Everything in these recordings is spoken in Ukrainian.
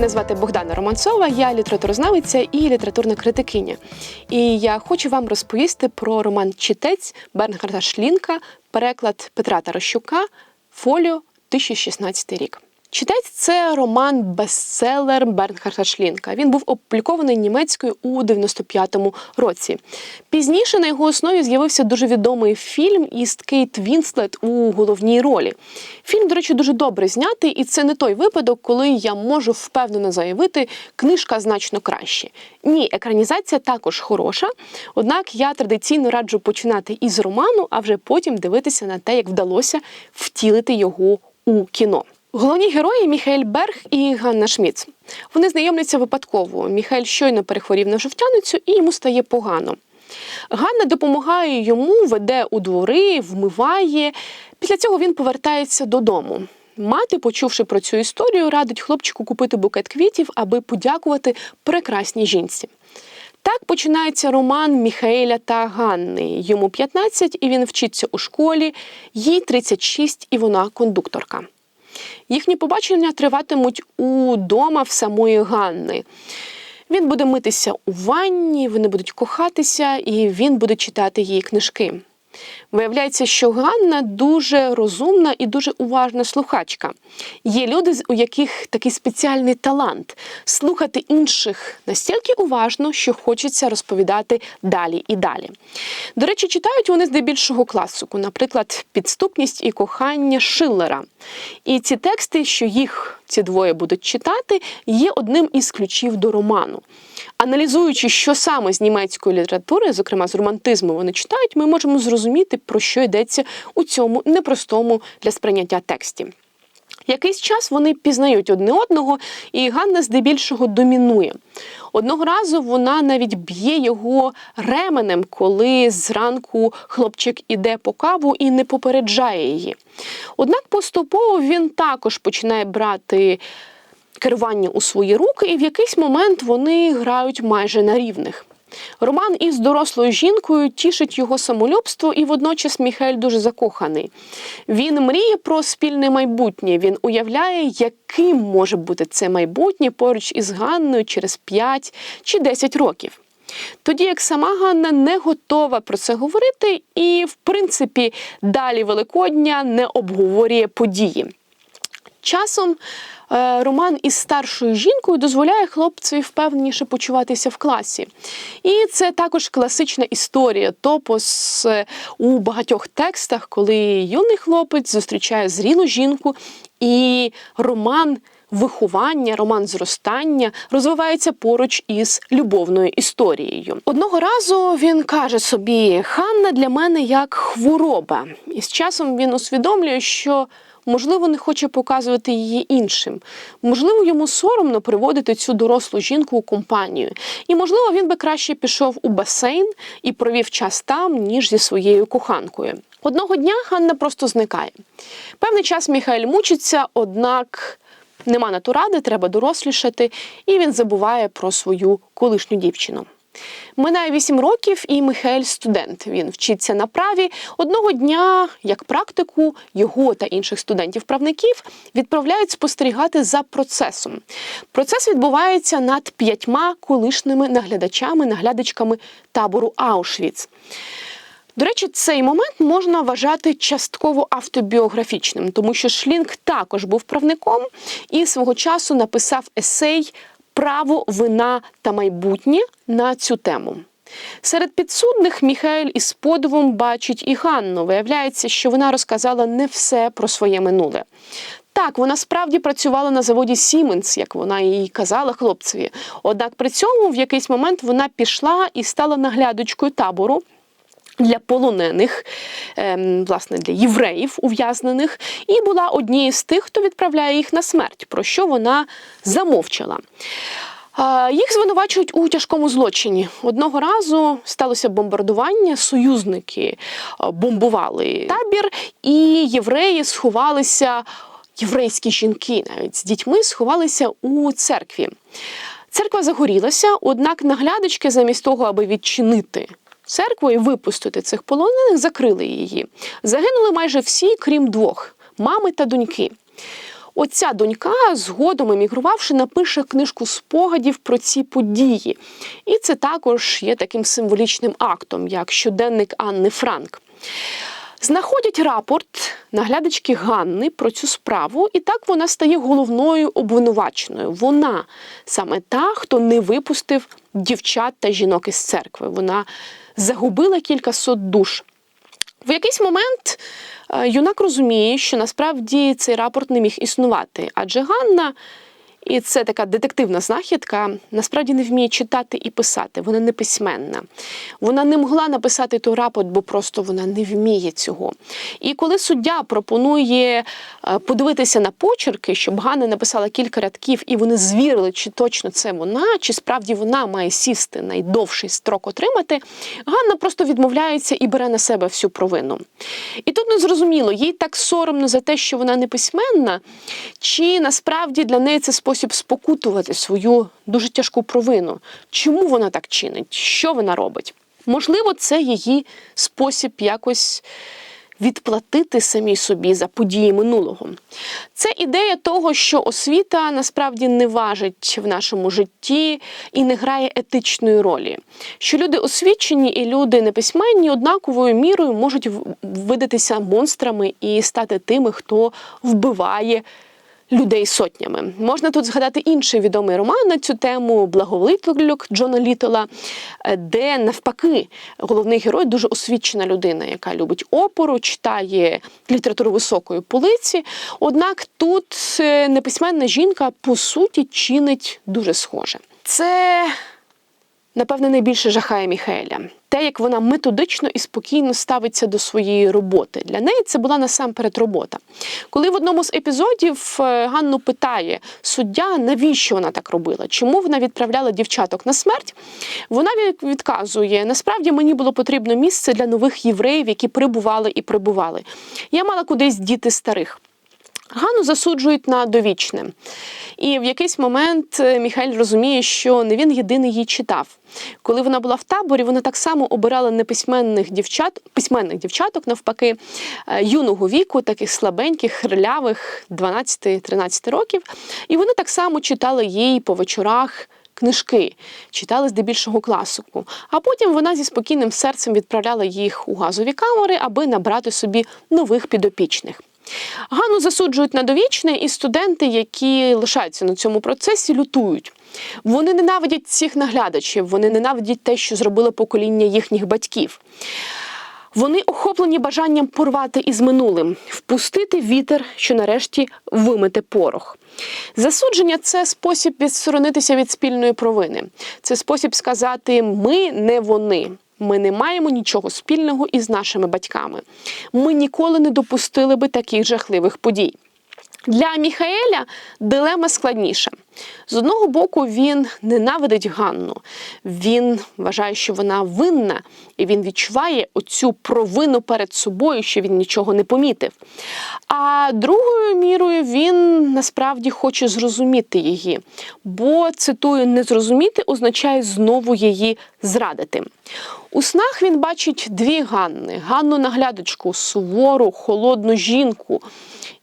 Мене звати Богдана Романцова, я літературознавиця і літературна критикиня. І я хочу вам розповісти про роман Читець Бернгарда Шлінка, переклад Петра Тарощука, фоліо 2016 рік. Читець це роман бестселер Бернхарда Шлінка. Він був опублікований німецькою у 95-му році. Пізніше на його основі з'явився дуже відомий фільм із Кейт Вінслет у головній ролі. Фільм, до речі, дуже добре знятий, і це не той випадок, коли я можу впевнено заявити, книжка значно краще. Ні, екранізація також хороша. Однак я традиційно раджу починати із роману, а вже потім дивитися на те, як вдалося втілити його у кіно. Головні герої Міхаель Берг і Ганна Шміц. Вони знайомляться випадково. Міхаель щойно перехворів на жовтяницю і йому стає погано. Ганна допомагає йому, веде у двори, вмиває. Після цього він повертається додому. Мати, почувши про цю історію, радить хлопчику купити букет квітів, аби подякувати прекрасній жінці. Так починається роман Міхаеля та Ганни. Йому 15, і він вчиться у школі, їй 36, і вона кондукторка. Їхні побачення триватимуть удома в самої Ганни. Він буде митися у ванні, вони будуть кохатися, і він буде читати її книжки. Виявляється, що Ганна дуже розумна і дуже уважна слухачка. Є люди, у яких такий спеціальний талант слухати інших настільки уважно, що хочеться розповідати далі і далі. До речі, читають вони здебільшого класику, наприклад, підступність і кохання Шиллера. І ці тексти, що їх ці двоє будуть читати, є одним із ключів до роману. Аналізуючи, що саме з німецької літератури, зокрема з романтизму, вони читають, ми можемо зрозуміти, про що йдеться у цьому непростому для сприйняття тексті. Якийсь час вони пізнають одне одного, і Ганна здебільшого домінує. Одного разу вона навіть б'є його ременем, коли зранку хлопчик іде по каву і не попереджає її. Однак поступово він також починає брати керування у свої руки, і в якийсь момент вони грають майже на рівних. Роман із дорослою жінкою тішить його самолюбство, і водночас Міхаель дуже закоханий. Він мріє про спільне майбутнє. Він уявляє, яким може бути це майбутнє поруч із Ганною через 5 чи 10 років. Тоді як сама Ганна не готова про це говорити, і, в принципі, далі Великодня не обговорює події. Часом роман із старшою жінкою дозволяє хлопцеві впевненіше почуватися в класі. І це також класична історія, топос е, у багатьох текстах, коли юний хлопець зустрічає зрілу жінку, і роман. Виховання, роман зростання розвивається поруч із любовною історією. Одного разу він каже собі: Ханна для мене як хвороба, і з часом він усвідомлює, що можливо, не хоче показувати її іншим. Можливо, йому соромно приводити цю дорослу жінку у компанію. І, можливо, він би краще пішов у басейн і провів час там, ніж зі своєю коханкою. Одного дня Ганна просто зникає. Певний час Міхаель мучиться, однак. Нема на то ради, треба дорослішати, і він забуває про свою колишню дівчину. Минає вісім років, і Михайль студент. Він вчиться на праві. Одного дня, як практику, його та інших студентів-правників відправляють спостерігати за процесом. Процес відбувається над п'ятьма колишніми наглядачами, наглядачками табору Аушвіц. До речі, цей момент можна вважати частково автобіографічним, тому що Шлінг також був правником і свого часу написав есей право, вина та майбутнє на цю тему. Серед підсудних Міхаель із подивом бачить і Ганну. Виявляється, що вона розказала не все про своє минуле. Так, вона справді працювала на заводі Сіменс, як вона і казала хлопцеві. Однак при цьому в якийсь момент вона пішла і стала наглядочкою табору для полонених, ем, власне, для євреїв ув'язнених, і була однією з тих, хто відправляє їх на смерть, про що вона замовчала. Їх звинувачують у тяжкому злочині. Одного разу сталося бомбардування. Союзники бомбували табір, і євреї сховалися, єврейські жінки навіть з дітьми сховалися у церкві. Церква загорілася, однак наглядачки, замість того, аби відчинити церкву і випустити цих полонених, закрили її. Загинули майже всі, крім двох мами та доньки. Оця донька, згодом емігрувавши, напише книжку спогадів про ці події. І це також є таким символічним актом, як щоденник Анни Франк. Знаходять рапорт наглядачки Ганни про цю справу, і так вона стає головною обвинуваченою. Вона саме та, хто не випустив дівчат та жінок із церкви. Вона загубила кількасот душ. В якийсь момент е, юнак розуміє, що насправді цей рапорт не міг існувати, адже Ганна. І це така детективна знахідка. Насправді не вміє читати і писати. Вона не письменна. Вона не могла написати той рапорт, бо просто вона не вміє цього. І коли суддя пропонує е, подивитися на почерки, щоб Ганна написала кілька рядків, і вони звірили, чи точно це вона, чи справді вона має сісти найдовший строк отримати, Ганна просто відмовляється і бере на себе всю провину. І тут не зрозуміло, їй так соромно за те, що вона не письменна, чи насправді для неї це спосіб спокутувати свою дуже тяжку провину. Чому вона так чинить? Що вона робить? Можливо, це її спосіб якось відплатити самій собі за події минулого. Це ідея того, що освіта насправді не важить в нашому житті і не грає етичної ролі. Що люди освічені і люди неписьменні однаковою мірою можуть видатися монстрами і стати тими, хто вбиває людей сотнями. Можна тут згадати інший відомий роман на цю тему Благовлитлюк Джона Літола, е, де навпаки головний герой дуже освічена людина, яка любить опору, читає літературу високої полиці. Однак тут е, неписьменна жінка по суті чинить дуже схоже. Це напевне, найбільше жахає Міхаеля. Те, як вона методично і спокійно ставиться до своєї роботи. Для неї це була насамперед робота. Коли в одному з епізодів е, Ганну питає суддя, навіщо вона так робила, чому вона відправляла дівчаток на смерть, вона відказує: насправді мені було потрібно місце для нових євреїв, які прибували і прибували. Я мала кудись діти старих. Ганну засуджують на довічне. І в якийсь момент е, Міхаель розуміє, що не він єдиний її читав. Коли вона була в таборі, вона так само обирала неписьменних дівчат, письменних дівчаток, навпаки, е, юного віку, таких слабеньких, хрилявих, 12-13 років. І вони так само читали їй по вечорах. Книжки читали здебільшого класику, а потім вона зі спокійним серцем відправляла їх у газові камери, аби набрати собі нових підопічних. Ганну засуджують на довічне, і студенти, які лишаються на цьому процесі, лютують. Вони ненавидять цих наглядачів, вони ненавидять те, що зробило покоління їхніх батьків. Вони охоплені бажанням порвати із минулим, впустити вітер, що нарешті вимете порох. Засудження це спосіб відсторонитися від спільної провини. Це спосіб сказати ми не вони. Ми не маємо нічого спільного із нашими батьками. Ми ніколи не допустили би таких жахливих подій. Для Міхаеля дилема складніша. З одного боку, він ненавидить Ганну, він вважає, що вона винна, і він відчуває оцю провину перед собою, що він нічого не помітив. А другою мірою він насправді хоче зрозуміти її, бо цитую, не зрозуміти означає знову її зрадити. У снах він бачить дві Ганни: Ганну наглядачку, сувору, холодну жінку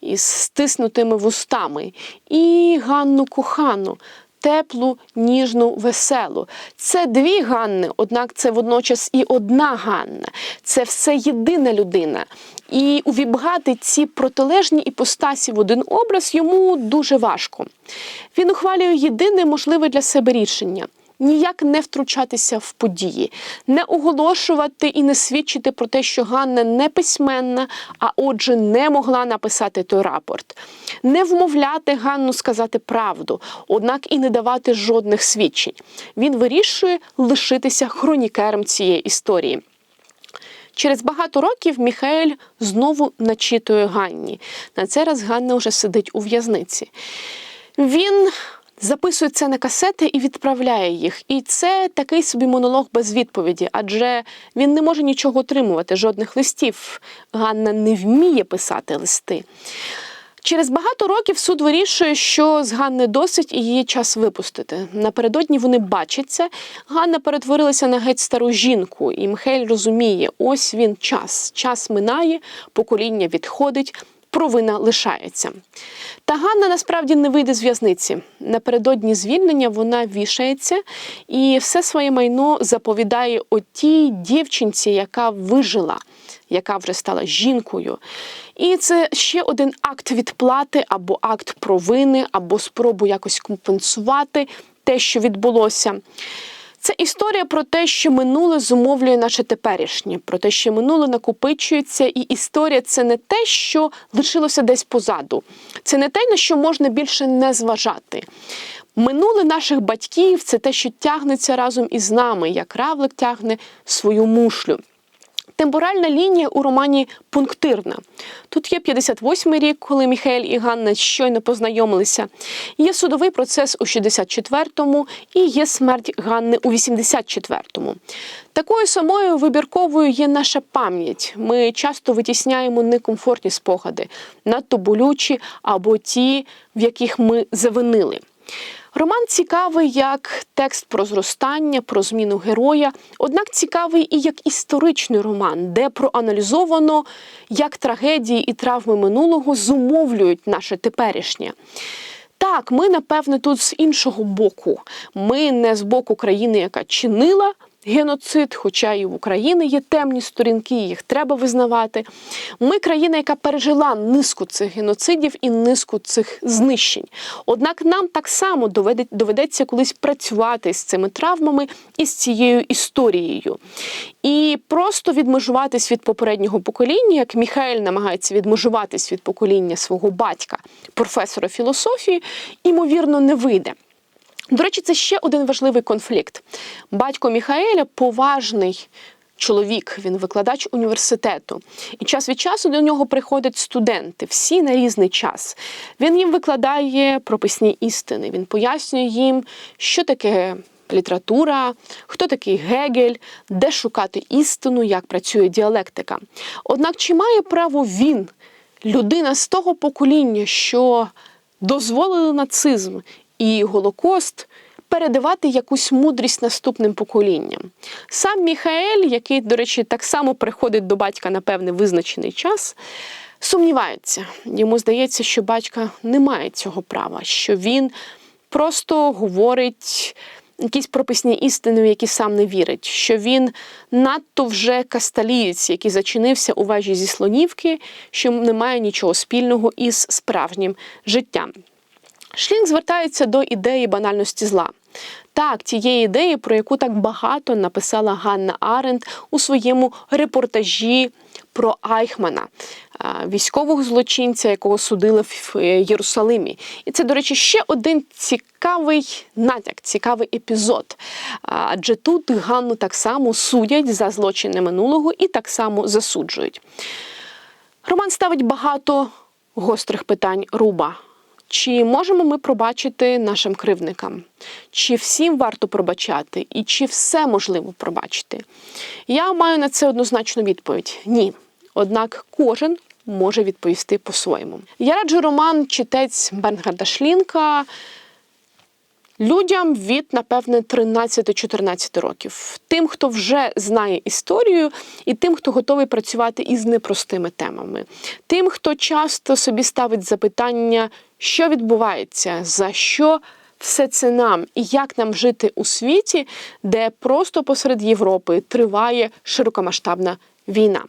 із стиснутими вустами, і Ганну кохану. Теплу, ніжну, веселу. Це дві Ганни, однак це водночас і одна Ганна. Це все єдина людина. І увібгати ці протилежні іпостасі в один образ йому дуже важко. Він ухвалює єдине можливе для себе рішення ніяк не втручатися в події, не оголошувати і не свідчити про те, що Ганна не письменна, а отже, не могла написати той рапорт, не вмовляти Ганну сказати правду, однак і не давати жодних свідчень. Він вирішує лишитися хронікером цієї історії. Через багато років Міхаель знову начитує Ганні. На цей раз Ганна вже сидить у в'язниці. Він записує це на касети і відправляє їх. І це такий собі монолог без відповіді, адже він не може нічого отримувати, жодних листів. Ганна не вміє писати листи. Через багато років суд вирішує, що з Ганни досить і її час випустити. Напередодні вони бачаться. Ганна перетворилася на геть стару жінку, і Михайль розуміє, ось він час. Час минає, покоління відходить. провина лишається. Та Ганна насправді не вийде з в'язниці. Напередодні звільнення вона вішається і все своє майно заповідає отій дівчинці, яка вижила, яка вже стала жінкою. І це ще один акт відплати або акт провини, або спробу якось компенсувати те, що відбулося. Це історія про те, що минуле зумовлює наше теперішнє, про те, що минуле накопичується, і історія це не те, що лишилося десь позаду. Це не те, на що можна більше не зважати. Минуле наших батьків це те, що тягнеться разом із нами, як равлик тягне свою мушлю. Темпоральна лінія у романі пунктирна. Тут є 58-й рік, коли Міхаель і Ганна щойно познайомилися. Є судовий процес у 64-му і є смерть Ганни у 84-му. Такою самою вибірковою є наша пам'ять. Ми часто витісняємо некомфортні спогади, надто болючі або ті, в яких ми завинили. Роман цікавий як текст про зростання, про зміну героя, однак цікавий і як історичний роман, де проаналізовано, як трагедії і травми минулого зумовлюють наше теперішнє. Так, ми, напевне, тут з іншого боку. Ми не з боку країни, яка чинила геноцид, хоча і в Україні є темні сторінки, їх треба визнавати. Ми країна, яка пережила низку цих геноцидів і низку цих знищень. Однак нам так само доведеться колись працювати з цими травмами і з цією історією. І просто відмежуватись від попереднього покоління, як Міхаель намагається відмежуватись від покоління свого батька, професора філософії, ймовірно, не вийде. До речі, це ще один важливий конфлікт. Батько Міхаеля поважний чоловік, він викладач університету. І час від часу до нього приходять студенти, всі на різний час. Він їм викладає прописні істини. Він пояснює їм, що таке. Література, хто такий Гегель, де шукати істину, як працює діалектика. Однак чи має право він, людина з того покоління, що дозволили нацизм і Голокост передавати якусь мудрість наступним поколінням. Сам Міхаель, який, до речі, так само приходить до батька на певний визначений час, сумнівається. Йому здається, що батька не має цього права, що він просто говорить. Якісь прописні істини, в які сам не вірить, що він надто вже касталієць, який зачинився у вежі зі слонівки, що не має нічого спільного із справжнім життям. Шлінг звертається до ідеї банальності зла. Так, тієї ідеї, про яку так багато написала Ганна Аренд у своєму репортажі про Айхмана, військового злочинця, якого судили в е, Єрусалимі. І це, до речі, ще один цікавий натяк, цікавий епізод. Адже тут Ганну так само судять за злочини минулого і так само засуджують. Роман ставить багато гострих питань руба. Чи можемо ми пробачити нашим кривникам? Чи всім варто пробачати, і чи все можливо пробачити? Я маю на це однозначну відповідь: ні. Однак кожен може відповісти по-своєму. Я раджу роман читець Бернгарда Шлінка людям від, напевне, 13-14 років. Тим, хто вже знає історію, і тим, хто готовий працювати із непростими темами. Тим, хто часто собі ставить запитання, що відбувається, за що. Все це нам і як нам жити у світі, де просто посеред Європи триває широкомасштабна війна.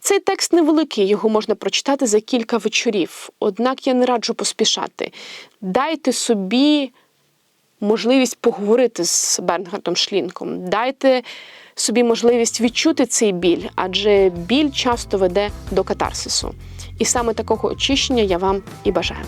Цей текст невеликий, його можна прочитати за кілька вечорів. Однак я не раджу поспішати. Дайте собі можливість поговорити з Бернгардом Шлінком. Дайте собі можливість відчути цей біль, адже біль часто веде до катарсису. І саме такого очищення я вам і бажаю.